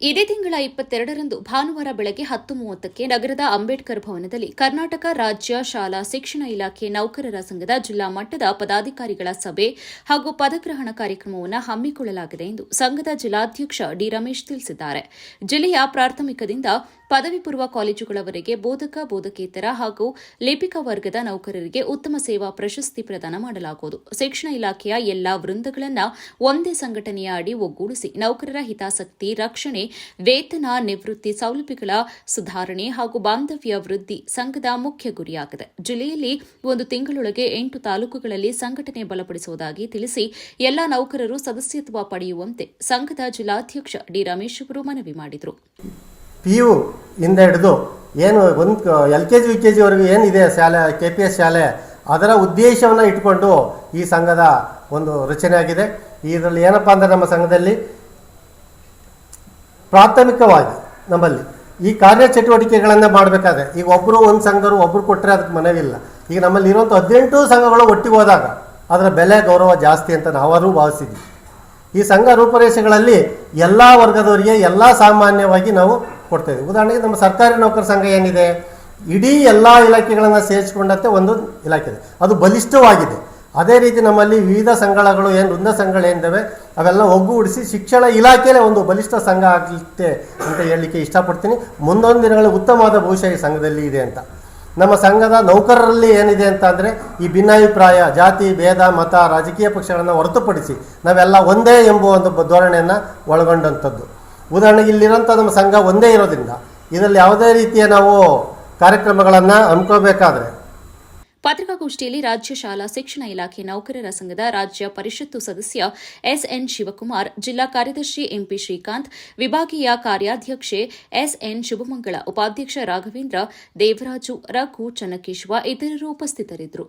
ಇದೇ ತಿಂಗಳ ಇಪ್ಪತ್ತೆರಡರಂದು ಭಾನುವಾರ ಬೆಳಗ್ಗೆ ಹತ್ತು ಮೂವತ್ತಕ್ಕೆ ನಗರದ ಅಂಬೇಡ್ಕರ್ ಭವನದಲ್ಲಿ ಕರ್ನಾಟಕ ರಾಜ್ಯ ಶಾಲಾ ಶಿಕ್ಷಣ ಇಲಾಖೆ ನೌಕರರ ಸಂಘದ ಜಿಲ್ಲಾ ಮಟ್ಟದ ಪದಾಧಿಕಾರಿಗಳ ಸಭೆ ಹಾಗೂ ಪದಗ್ರಹಣ ಕಾರ್ಯಕ್ರಮವನ್ನು ಹಮ್ಮಿಕೊಳ್ಳಲಾಗಿದೆ ಎಂದು ಸಂಘದ ಜಿಲ್ಲಾಧ್ಯಕ್ಷ ಡಿ ರಮೇಶ್ ತಿಳಿಸಿದ್ದಾರೆ. ಜಿಲ್ಲೆಯ ಪ್ರಾಥಮಿಕದಿಂದ ಪದವಿ ಪೂರ್ವ ಕಾಲೇಜುಗಳವರೆಗೆ ಬೋಧಕ, ಬೋಧಕೇತರ ಹಾಗೂ ಲಿಪಿಕ ವರ್ಗದ ನೌಕರರಿಗೆ ಉತ್ತಮ ಸೇವಾ ಪ್ರಶಸ್ತಿ ಪ್ರದಾನ ಮಾಡಲಾಗುವುದು. ಶಿಕ್ಷಣ ಇಲಾಖೆಯ ಎಲ್ಲಾ ವೃಂದಗಳನ್ನು ಒಂದೇ ಸಂಘಟನೆಯ ಅಡಿ ಒಗ್ಗೂಡಿಸಿ ನೌಕರರ ಹಿತಾಸಕ್ತಿ, ರಕ್ಷಣೆ, ವೇತನ, ನಿವೃತ್ತಿ ಸೌಲಭ್ಯಗಳ ಸುಧಾರಣೆ ಹಾಗೂ ಬಾಂಧವ್ಯ ವೃದ್ಧಿ ಸಂಘದ ಮುಖ್ಯ ಗುರಿಯಾಗಿದೆ. ಜಿಲ್ಲೆಯಲ್ಲಿ ಒಂದು ತಿಂಗಳೊಳಗೆ ಎಂಟು ತಾಲೂಕುಗಳಲ್ಲಿ ಸಂಘಟನೆ ಬಲಪಡಿಸುವುದಾಗಿ ತಿಳಿಸಿ ಎಲ್ಲಾ ನೌಕರರು ಸದಸ್ಯತ್ವ ಪಡೆಯುವಂತೆ ಸಂಘದ ಜಿಲ್ಲಾಧ್ಯಕ್ಷ ಡಿ ರಮೇಶ್ ಅವರು ಮನವಿ ಮಾಡಿದರು. ಪಿ ಯು ಇಂದ ಹಿಡಿದು ಏನು ಒಂದು L K G, U K ಜಿವರೆಗೂ ಏನಿದೆ ಶಾಲೆ, ಕೆ ಪಿ ಎಸ್ ಶಾಲೆ, ಅದರ ಉದ್ದೇಶವನ್ನು ಇಟ್ಕೊಂಡು ಈ ಸಂಘದ ಒಂದು ರಚನೆ ಆಗಿದೆ ಇದರಲ್ಲಿ ಏನಪ್ಪ ಅಂದರೆ ನಮ್ಮ ಸಂಘದಲ್ಲಿ ಪ್ರಾಥಮಿಕವಾಗಿ ನಮ್ಮಲ್ಲಿ ಈ ಕಾರ್ಯಚಟುವಟಿಕೆಗಳನ್ನು ಮಾಡಬೇಕಾದ್ರೆ. ಈಗ ಒಬ್ಬರು ಒಂದು ಸಂಘರು ಒಬ್ಬರು ಕೊಟ್ಟರೆ ಅದಕ್ಕೆ ಮನವಿಲ್ಲ ಈಗ ನಮ್ಮಲ್ಲಿ ಇರುವಂಥ ಹದಿನೆಂಟು ಸಂಘಗಳು ಒಟ್ಟಿಗೆ ಹೋದಾಗ ಅದರ ಬೆಲೆ, ಗೌರವ ಜಾಸ್ತಿ ಅಂತ ನಾವಾರೂ ಭಾವಿಸಿದ್ವಿ. ಈ ಸಂಘ ರೂಪರೇಷೆಗಳಲ್ಲಿ ಎಲ್ಲ ವರ್ಗದವರಿಗೆ ಎಲ್ಲ ಸಾಮಾನ್ಯವಾಗಿ ನಾವು ಕೊಡ್ತೇವೆ ಉದಾಹರಣೆಗೆ ನಮ್ಮ ಸರ್ಕಾರಿ ನೌಕರ ಸಂಘ ಏನಿದೆ, ಇಡೀ ಎಲ್ಲ ಇಲಾಖೆಗಳನ್ನು ಸೇರಿಸಿಕೊಂಡಂತೆ ಒಂದು ಇಲಾಖೆ ಇದೆ. ಅದು ಬಲಿಷ್ಠವಾಗಿದೆ. ಅದೇ ರೀತಿ ನಮ್ಮಲ್ಲಿ ವಿವಿಧ ಸಂಘಗಳು ಏನು, ವೃಂದ ಸಂಘಗಳು ಏನಿದ್ದಾವೆ, ಅವೆಲ್ಲ ಒಗ್ಗೂಡಿಸಿ ಶಿಕ್ಷಣ ಇಲಾಖೆಯಲ್ಲೇ ಒಂದು ಬಲಿಷ್ಠ ಸಂಘ ಆಗಲಿಕ್ಕೆ ಅಂತ ಹೇಳಲಿಕ್ಕೆ ಇಷ್ಟಪಡ್ತೀನಿ. ಮುಂದೊಂದು ದಿನಗಳಲ್ಲಿ ಉತ್ತಮವಾದ ಭವಿಷ್ಯ ಈ ಸಂಘದಲ್ಲಿ ಇದೆ ಅಂತ. ನಮ್ಮ ಸಂಘದ ನೌಕರರಲ್ಲಿ ಏನಿದೆ ಅಂತ ಅಂದರೆ, ಈ ಭಿನ್ನಾಭಿಪ್ರಾಯ, ಜಾತಿ, ಭೇದ, ಮತ, ರಾಜಕೀಯ ಪಕ್ಷಗಳನ್ನು ಹೊರತುಪಡಿಸಿ ನಾವೆಲ್ಲ ಒಂದೇ ಎಂಬುವ ಒಂದು ಧೋರಣೆಯನ್ನು ಒಳಗೊಂಡಂಥದ್ದು. ಉದಾಹರಣೆಗೆ ಇಲ್ಲಿರುವಂಥ ನಮ್ಮ ಸಂಘ ಒಂದೇ ಇರೋದ್ರಿಂದ, ಇದರಲ್ಲಿ ಯಾವುದೇ ರೀತಿಯ ನಾವು ಕಾರ್ಯಕ್ರಮಗಳನ್ನು ಹಮ್ಮಿಕೋಬೇಕಾದ್ರೆ ಪತ್ರಿಕಾಗೋಷ್ಠಿಯಲ್ಲಿ ರಾಜ್ಯ ಶಾಲಾ ಶಿಕ್ಷಣ ಇಲಾಖೆ ನೌಕರರ ಸಂಘದ ರಾಜ್ಯ ಪರಿಷತ್ತು ಸದಸ್ಯ ಎಸ್ಎನ್ ಶಿವಕುಮಾರ್, ಜಿಲ್ಲಾ ಕಾರ್ಯದರ್ಶಿ ಎಂಪಿ ಶ್ರೀಕಾಂತ್, ವಿಭಾಗೀಯ ಕಾರ್ಯಾಧ್ಯಕ್ಷೆ ಎಸ್ಎನ್ ಶುಭಮಂಗಳ, ಉಪಾಧ್ಯಕ್ಷ ರಾಘವೇಂದ್ರ, ದೇವರಾಜು, ರಘು ಚನ್ನಕೇಶವ ಇತರರು ಉಪಸ್ಥಿತರಿದ್ದರು.